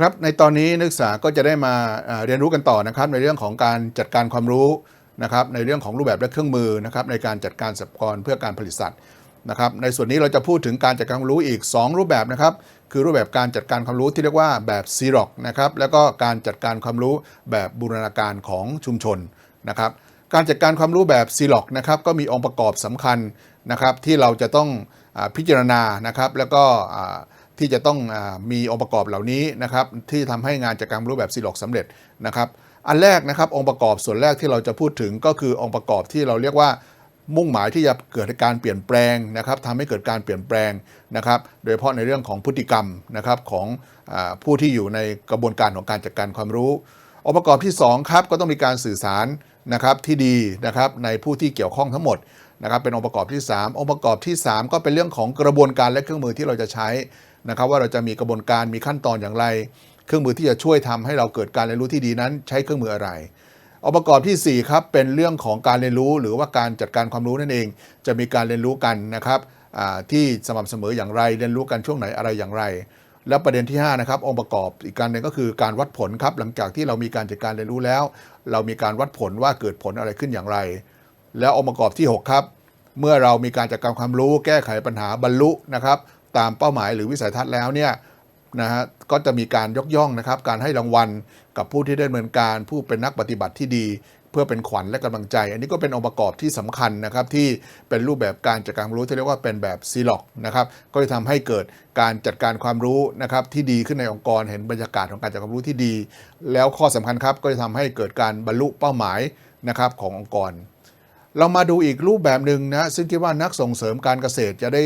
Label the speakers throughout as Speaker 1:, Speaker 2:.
Speaker 1: ครับในตอนนี้นักศึกษาก็จะได้มาเรียนรู้กันต่อนะครับ ในเรื่องของการจัดการความรู้นะครับในเรื่องของรูปแบบและเครื่องมือนะครับในการจัดการทรัพกรเพื่อการผลิตสัตว์นะครับในส่วนนี้เราจะพูดถึงการจัดการความรู้อีก 2 รูปแบบนะครับคือรูปแบบการจัดการความรู้ที่เรียกว่าแบบซีร็อกนะครับแล้วก็การจัดการความรู้แบบบูรณาการของชุมชนนะครับการจัดการความรู้แบบซีร็อกนะครับก็มีองค์ประกอบสำคัญนะครับที่เราจะต้องอพิจารณานะครับแล้วก็ ที่จะต้องอมีองค์ประกอบเหล่านี้นะครับที่ทำให้งานจัดการรู้แบบซีล็อกสำเร็จนะครับอันแรกนะครับองค์ประกอบส่วนแรกที่เราจะพูดถึงก็คือองค์ประกอบที่เราเรียกว่ามุ่งหมายที่จะเกิดการเปลี่ยนแปลงนะครับทำให้เกิดการเปลี่ยนแปลงนะครับ โดยเฉพาะในเรื่องของพฤติกรรมนะครับของอผู้ที่อยู่ในกระบวนการของการจัดการความรู้องค์ประกอบที่2ครับก็ต้องมีการสื่อสารนะครับที่ดีนะครับในผู้ที่เกี่ยวข้องทั้งหมดนะครับเป็นองค์ประกอบที่ 3 องค์ประกอบที่ 3 ก็เป็นเรื่องของกระบวนการและเครื่องมือที่เราจะใช้ นะครับว่าเราจะมีกระบวนการมีขั้นตอนอย่างไร เครื่องมือที่จะช่วยทำให้เราเกิดการเรียนรู้ที่ดีนั้น ใช้เครื่องมืออะไรองค์ประกอบที่ 4 ครับ เป็นเรื่องของการเรียนรู้หรือว่าการจัดการความรู้นั่นเอง จะมีการเรียนรู้กันนะครับที่สม่ำเสมออย่างไร เรียนรู้กันช่วงไหนอะไรอย่างไร แล้วประเด็นที่5นะครับองค์ประกอบอีกการหนึ่งก็คือการวัดผลครับหลังจากที่เรามีการจัดการเรียนรู้แล้ว เรามีการวัดผลว่าเกิดผลอะไรขึ้นอย่างไร แล้วองค์ประกอบที่ 6 ครับ เมื่อเรามีการจัดการความรู้ แก้ไขปัญหาบรรลุนะครับ ตามเป้าหมายหรือวิสัยทัศน์แล้วเนี่ยนะฮะก็จะมีการยกย่องนะครับการให้รางวัลกับผู้ที่ได้ดำเนินการผู้เป็นนักปฏิบัติที่ดี เพื่อเป็นขวัญและกำลังใจ อันนี้ก็เป็นองค์ประกอบที่สำคัญนะครับที่เป็นรูปแบบการจัดการความรู้ที่เรียกว่าเป็นแบบซีล็อกนะครับก็จะทำให้เกิดการจัดการความรู้นะครับที่ดีขึ้นในองค์กรเห็นบรรยากาศของการจัดการความรู้ที่ดี แล้วข้อสำคัญครับก็จะทำให้เกิดการบรรลุเป้าหมายนะครับขององค์กร เรามาดูอีกรูปแบบหนึ่งนะซึ่งคิดว่านักส่งเสริมการเกษตรจะได้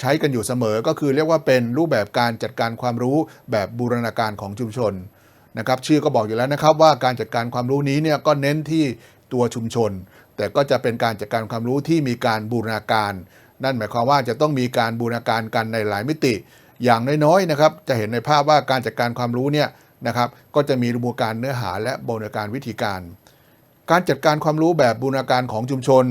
Speaker 1: ใช้กันอยู่เสมอก็คือเรียกว่าเป็นรูปแบบการจัดการความรู้แบบบูรณาการของชุมชนนะครับชื่อก็บอกอยู่แล้วนะครับว่าการจัดการความรู้นี้เนี่ยก็เน้นที่ตัวชุมชน แต่ก็จะเป็นการจัดการความรู้ที่มีการบูรณาการ นั่นหมายความว่าจะต้องมีการบูรณาการกันในหลายมิติ อย่างน้อยๆนะครับจะเห็นในภาพว่าการจัดการความรู้เนี่ยนะครับก็จะมีรูปการเนื้อหาและบูรณาการวิธีการ การจัดการความรู้แบบบูรณาการของชุมชน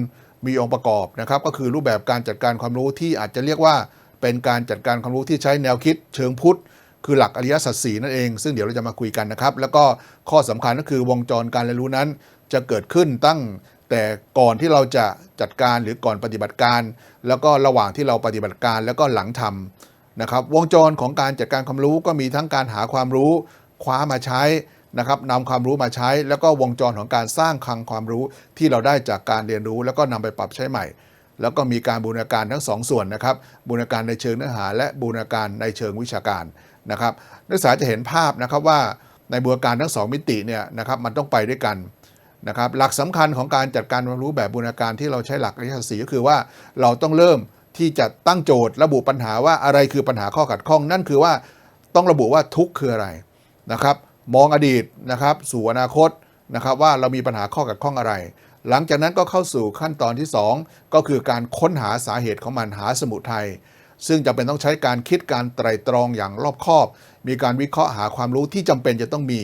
Speaker 1: มีองค์ประกอบนะครับก็คือรูปแบบการจัดการความรู้ที่อาจจะเรียกว่า เป็นการจัดการความรู้ที่ใช้แนวคิด เชิงพุทธ คือหลักอริยสัจสีนั่นเอง ซึ่งเดี๋ยวเราจะมาคุยกันนะครับ แล้วก็ข้อสำคัญก็คือวงจรการเรียนรู้นั้น จะเกิดขึ้นตั้งแต่ก่อนที่เราจะจัดการหรือก่อนปฏิบัติการ แล้วก็ระหว่างที่เราปฏิบัติการแล้วก็หลังทำนะครับวงจรของการจัดการความรู้ก็มีทั้งการหาความรู้ คว้ามาใช้ นะครับนำความรู้มาใช้ แล้วก็วงจรของการสร้างคลังความรู้ที่เราได้จากการเรียนรู้ แล้วก็นำไปปรับใช้ใหม่ แล้วก็มีการบูรณาการทั้งสองส่วนนะครับ บูรณาการในเชิงเนื้อหา และบูรณาการในเชิงวิชาการนะครับนักศึกษาจะเห็นภาพนะครับว่าในบูรณาการทั้งสองมิติเนี่ยนะครับมันต้องไปด้วยกันนะครับหลักสำคัญของการจัดการความรู้แบบบูรณาการที่เราใช้หลักอริยสัจสีก็คือว่าเราต้องเริ่มที่จะตั้งโจทย์ระบุปัญหาว่าอะไรคือปัญหาข้อขัดข้อง นั่นคือว่าต้องระบุว่าทุกข์คืออะไรนะครับ มองอดีตนะครับสู่อนาคตนะครับว่าเรามีปัญหาข้อขัดข้องอะไร หลังจากนั้นก็เข้าสู่ขั้นตอนที่ 2 ก็คือการค้นหาสาเหตุของมันหาสมุทัยซึ่งจำเป็นต้องใช้การคิดการไตรตรองอย่างรอบคอบ มีการวิเคราะห์หาความรู้ที่จำเป็นจะต้องมี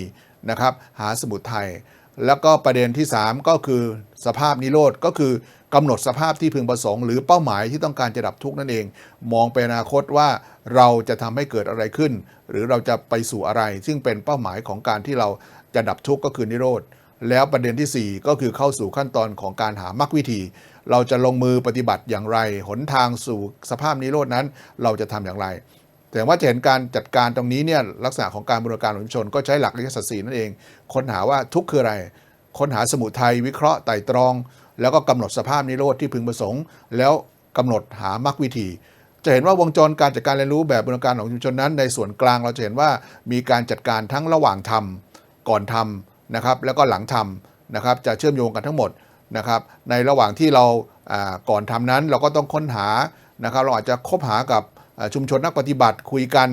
Speaker 1: นะครับหาสมุทัยแล้วก็ประเด็นที่ 3 ก็คือสภาพนิโรธก็คือ กำหนดสภาพที่พึงประสงค์หรือเป้าหมายที่ต้องการจะดับทุกข์นั่นเอง มองไปอนาคตว่าเราจะทำให้เกิดอะไรขึ้น หรือเราจะไปสู่อะไร ซึ่งเป็นเป้าหมายของการที่เราจะดับทุกข์ก็คือนิโรธแล้วประเด็นทีสี่4 ก็คือเข้าสู่ขั้นตอนของการหามรรควิธี เราจะลงมือปฏิบัติอย่างไร หนทางสู่สภาพนิโรธนั้น เราจะทำอย่างไร แต่ว่าจะเห็นการจัดการตรงนี้เนี่ยลักษณะของการบริการของชุมชนก็ใช้หลักอริยสัจสี่นั่นเอง ค้นหาว่าทุกข์คืออะไร ค้นหาสมุทัยวิเคราะห์ไต่ตรอง แล้วก็กำหนดสภาพนิโรธที่พึงประสงค์ แล้วกำหนดหามรรควิธี จะเห็นว่าวงจรการจัดการเรียนรู้แบบบูริการของชุมชนนั้น ในส่วนกลางเราจะเห็นว่ามีการจัดการทั้งระหว่างทำก่อนทำนะครับแล้วก็หลังทำนะครับจะเชื่อมโยงกันทั้งหมดนะครับในระหว่างที่เราก่อนทำนั้นเราก็ต้องค้นหานะครับเราอาจจะคบหากับชุมชนนักปฏิบัติคุยกัน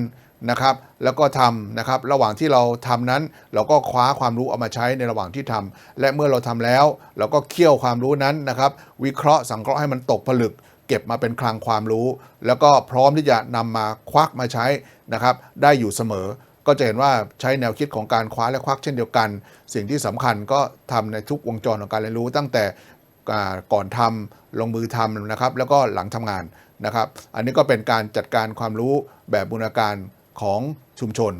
Speaker 1: นะครับแล้วก็ทำนะครับระหว่างที่เราทำนั้น เราก็คว้าความรู้เอามาใช้ในระหว่างที่ทำและเมื่อเราทำแล้ว เราก็เคี่ยวความรู้นั้นนะครับ วิเคราะห์สังเคราะห์ให้มันตกผลึก เก็บมาเป็นคลังความรู้ แล้วก็พร้อมที่จะนำมาควักมาใช้นะครับ ได้อยู่เสมอ ก็จะเห็นว่าใช้แนวคิดของการคว้าและควักเช่นเดียวกัน สิ่งที่สำคัญก็ทำในทุกวงจรของการเรียนรู้ ตั้งแต่ก่อนทำลงมือทำนะครับ แล้วก็หลังทำงานนะครับ อันนี้ก็เป็นการจัดการความรู้แบบบูรณาการ ของชุมชน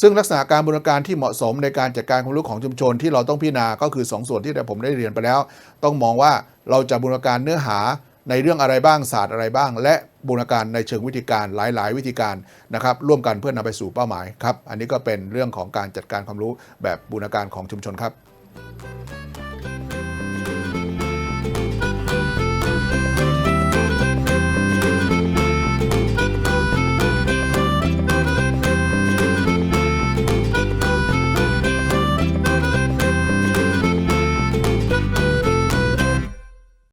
Speaker 1: ซึ่งลักษณะการบูรณาการที่เหมาะสมในการจัดการความรู้ของชุมชนที่เราต้องพิจารณาก็คือ 2 ส่วนที่ผมได้เรียนไปแล้ว ต้องมองว่าเราจะบูรณาการเนื้อหาในเรื่องอะไรบ้างศาสตร์อะไรบ้าง และบูรณาการในเชิงวิธีการหลาย ๆ วิธีการนะครับ ร่วมกันเพื่อนำไปสู่เป้าหมายครับ อันนี้ก็เป็นเรื่องของการจัดการความรู้แบบบูรณาการของชุมชนครับ